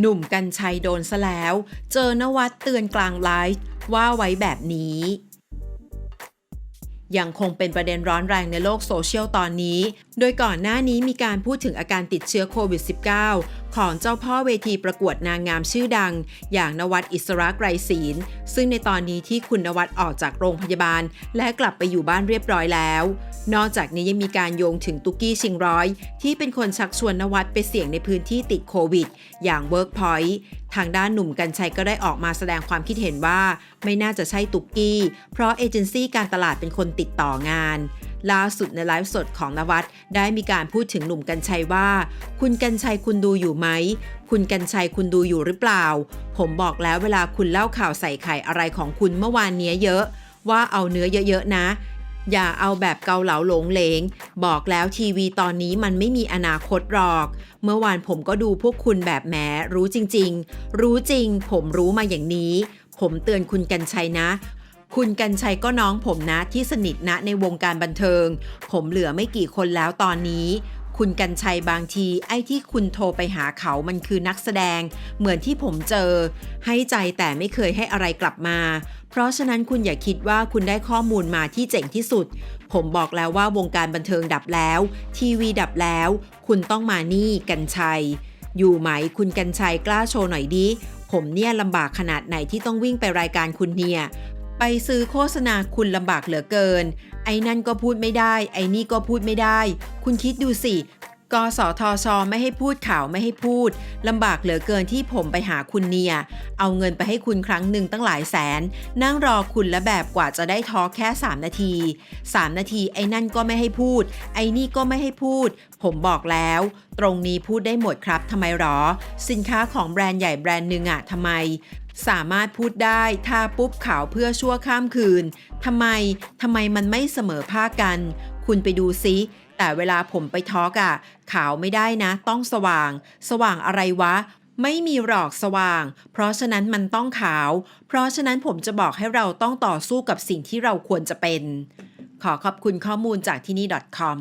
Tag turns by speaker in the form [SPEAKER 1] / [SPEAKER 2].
[SPEAKER 1] หนุ่มกัญชัยโดนซะแล้ว เจอนวัดเตือนกลางไลฟ์ว่าไว้แบบนี้ ยังคงเป็นประเด็นร้อนแรงในโลกโซเชียลตอนนี้ โดยก่อนหน้านี้มีการพูดถึงอาการติดเชื้อโควิด -19 ของเจ้าพ่อเวทีประกวดนางงามชื่อดัง อย่างนวัดอิสระไกรศีล ซึ่งในตอนนี้ที่คุณนวัดออกจากโรงพยาบาล และกลับไปอยู่บ้านเรียบร้อยแล้ว นอกจากนี้ยังมีการโยงถึงตุกกี้ชิงร้อย ที่เป็นคนชักชวนนวัดไปเสี่ยงในพื้นที่ติดโควิด อย่าง Workpoint ทางด้านหนุ่มกัญชัยก็ได้ออกมาแสดงความคิดเห็นว่า ไม่น่าจะใช่ตุกกี้ เพราะเอเจนซี่การตลาดเป็นคนติดต่องานล่าสุดในไลฟ์สดของนวัดได้มีการพูดถึงหนุ่มกัญชัยว่า คุณกัญชัยคุณดูอยู่ไหม คุณกัญชัยคุณดูอยู่หรือเปล่า ผมบอกแล้วเวลาคุณเล่าข่าวใส่ไข่อะไรของคุณเมื่อวานเนี้ยเยอะ ว่าเอาเนื้อเยอะๆนะ อย่าเอาแบบเกาเหลาหลงเหลง บอกแล้วทีวีตอนนี้มันไม่มีอนาคตหรอก เมื่อวานผมก็ดูพวกคุณแบบแหมรู้จริง ๆ รู้จริง ผมรู้มาอย่างนี้ ผมเตือนคุณกัญชัยนะ คุณกัญชัยก็น้องผมนะที่สนิทนะในวงการบันเทิง ผมเหลือไม่กี่คนแล้วตอนนี้ คุณกัญชัยบางที ไอ้ที่คุณโทรไปหาเขามันคือนักแสดง เหมือนที่ผมเจอ ให้ใจแต่ไม่เคยให้อะไรกลับมา เพราะฉะนั้นคุณอย่าคิดว่าคุณได้ข้อมูลมาที่เจ๋งที่สุด ผมบอกแล้วว่าวงการบันเทิงดับแล้ว ทีวีดับแล้ว คุณต้องมานี่กัญชัย อยู่ไหมคุณกัญชัยกล้าโชว์หน่อยดิผมเนี่ยลำบากขนาดไหนที่ต้องวิ่งไปรายการคุณเนี่ย ไปซื้อโฆษณาคุณลำบากเหลือเกิน ไอ้นั่นก็พูดไม่ได้ ไอ้นี่ก็พูดไม่ได้ คุณคิดดูสิกสทช ไม่ให้พูดข่าวไม่ให้พูดลำบากเหลือเกินที่ผมไปหาคุณเนีย เอาเงินไปให้คุณครั้งหนึ่งตั้งหลายแสน นั่งรอคุณและแบบกว่าจะได้ทอแค่ 3 นาที 3 นาทีไอ้นั่นก็ไม่ให้พูด ไอ้นี่ก็ไม่ให้พูด ผมบอกแล้ว ตรงนี้พูดได้หมดครับทำไมหรอ สินค้าของแบรนด์ใหญ่แบรนด์หนึ่งอะทำไม สามารถพูดได้ถ้าปุ๊บข่าวเพื่อชั่วข้ามคืนทำไมทำไมมันไม่เสมอภาคกัน คุณไปดูซิ แต่เวลาผมไปทอล์กอะขาวไม่ได้นะ ต้องสว่าง สว่างอะไรวะ ไม่มีหรอกสว่าง เพราะฉะนั้นมันต้องขาว เพราะฉะนั้นผมจะบอกให้เราต้องต่อสู้กับสิ่งที่เราควรจะเป็น ขอขอบคุณข้อมูลจากที่นี่ .com